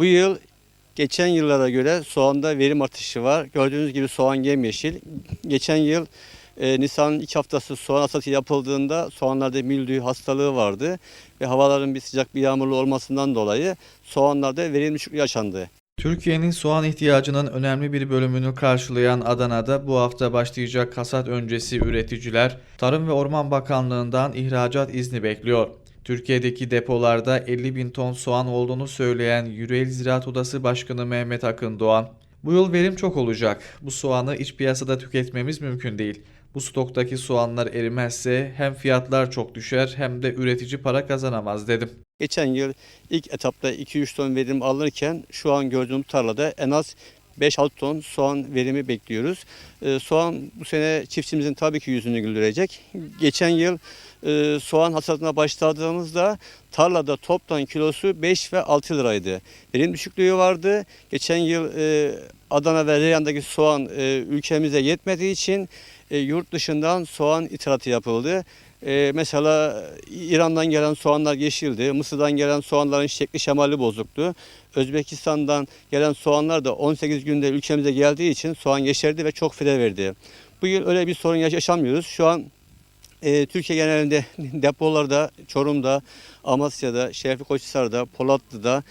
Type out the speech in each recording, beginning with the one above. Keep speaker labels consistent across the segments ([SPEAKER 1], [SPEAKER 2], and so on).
[SPEAKER 1] Bu yıl geçen yıllara göre soğanda verim artışı var. Gördüğünüz gibi soğan yemyeşil. Geçen yıl e, Nisan'ın ilk haftası soğan hasatı yapıldığında soğanlarda mildiği hastalığı vardı. Ve havaların bir sıcak bir yağmurlu olmasından dolayı soğanlarda verim düşüklüğü yaşandı.
[SPEAKER 2] Türkiye'nin soğan ihtiyacının önemli bir bölümünü karşılayan Adana'da bu hafta başlayacak hasat öncesi üreticiler Tarım ve Orman Bakanlığı'ndan ihracat izni bekliyor. Türkiye'deki depolarda 50 bin ton soğan olduğunu söyleyen Yüreğil Ziraat Odası Başkanı Mehmet Akın Doğan, bu yıl verim çok olacak. Bu soğanı iç piyasada tüketmemiz mümkün değil. Bu stoktaki soğanlar erimezse hem fiyatlar çok düşer hem de üretici para kazanamaz dedim.
[SPEAKER 1] Geçen yıl ilk etapta 2-3 ton verim alırken şu an gördüğüm tarlada en az 5-6 ton soğan verimi bekliyoruz. Ee, soğan bu sene çiftçimizin tabii ki yüzünü güldürecek. Geçen yıl e, soğan hasatına başladığımızda tarlada toptan kilosu 5 ve 6 liraydı. Verim düşüklüğü vardı. Geçen yıl e, Adana ve Reyhan'daki soğan e, ülkemize yetmediği için e, yurt dışından soğan ithalatı yapıldı. E, mesela İran'dan gelen soğanlar yeşildi. Mısır'dan gelen soğanların şekli şemali bozuktu. Özbekistan'dan gelen soğanlar da 18 günde ülkemize geldiği için soğan yeşerdi ve çok fide verdi. Bu yıl öyle bir sorun yaş- yaşamıyoruz. Şu an e, Türkiye genelinde depolarda, Çorum'da, Amasya'da, Şerefli Koçhisar'da, Polatlı'da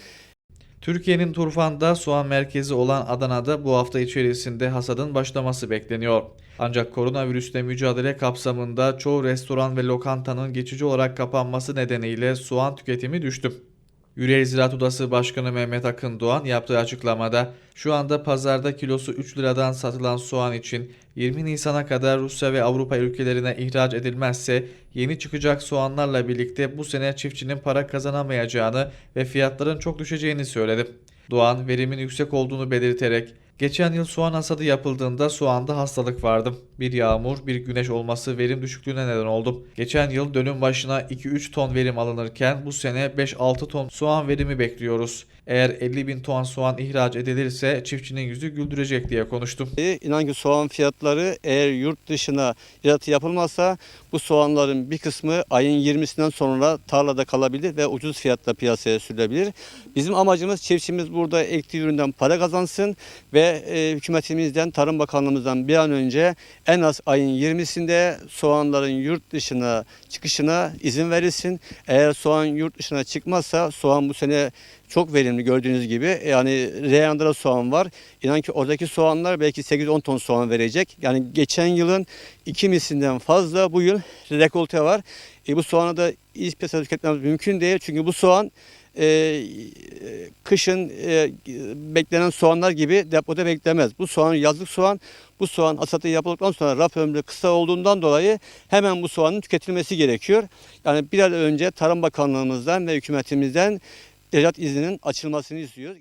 [SPEAKER 2] Türkiye'nin Turfan'da soğan merkezi olan Adana'da bu hafta içerisinde hasadın başlaması bekleniyor. Ancak koronavirüsle mücadele kapsamında çoğu restoran ve lokantanın geçici olarak kapanması nedeniyle soğan tüketimi düştü. Yüreğir Ziraat Odası Başkanı Mehmet Akın Doğan yaptığı açıklamada şu anda pazarda kilosu 3 liradan satılan soğan için 20 Nisan'a kadar Rusya ve Avrupa ülkelerine ihraç edilmezse yeni çıkacak soğanlarla birlikte bu sene çiftçinin para kazanamayacağını ve fiyatların çok düşeceğini söyledi. Doğan verimin yüksek olduğunu belirterek Geçen yıl soğan hasadı yapıldığında soğanda hastalık vardı. Bir yağmur, bir güneş olması verim düşüklüğüne neden oldu. Geçen yıl dönüm başına 2-3 ton verim alınırken bu sene 5-6 ton soğan verimi bekliyoruz. Eğer 50 bin ton soğan ihraç edilirse çiftçinin yüzü güldürecek diye konuştum.
[SPEAKER 1] E, İnan ki soğan fiyatları eğer yurt dışına ihracatı yapılmazsa bu soğanların bir kısmı ayın 20'sinden sonra tarlada kalabilir ve ucuz fiyatla piyasaya sürülebilir. Bizim amacımız çiftçimiz burada ektiği üründen para kazansın ve e, hükümetimizden, Tarım Bakanlığımızdan bir an önce en az ayın 20'sinde soğanların yurt dışına çıkışına izin verilsin. Eğer soğan yurt dışına çıkmazsa soğan bu sene çok verimli gördüğünüz gibi. Yani Reyhan'da da soğan var. İnan ki oradaki soğanlar belki 8-10 ton soğan verecek. Yani geçen yılın iki mislinden fazla bu yıl rekolte var. E, bu soğanı da iç piyasada tüketmemiz mümkün değil. Çünkü bu soğan e, kışın e, beklenen soğanlar gibi depoda beklemez. Bu soğan yazlık soğan. Bu soğan hasatı yapıldıktan sonra raf ömrü kısa olduğundan dolayı hemen bu soğanın tüketilmesi gerekiyor. Yani bir ay önce Tarım Bakanlığımızdan ve hükümetimizden ihracat izninin açılmasını istiyoruz.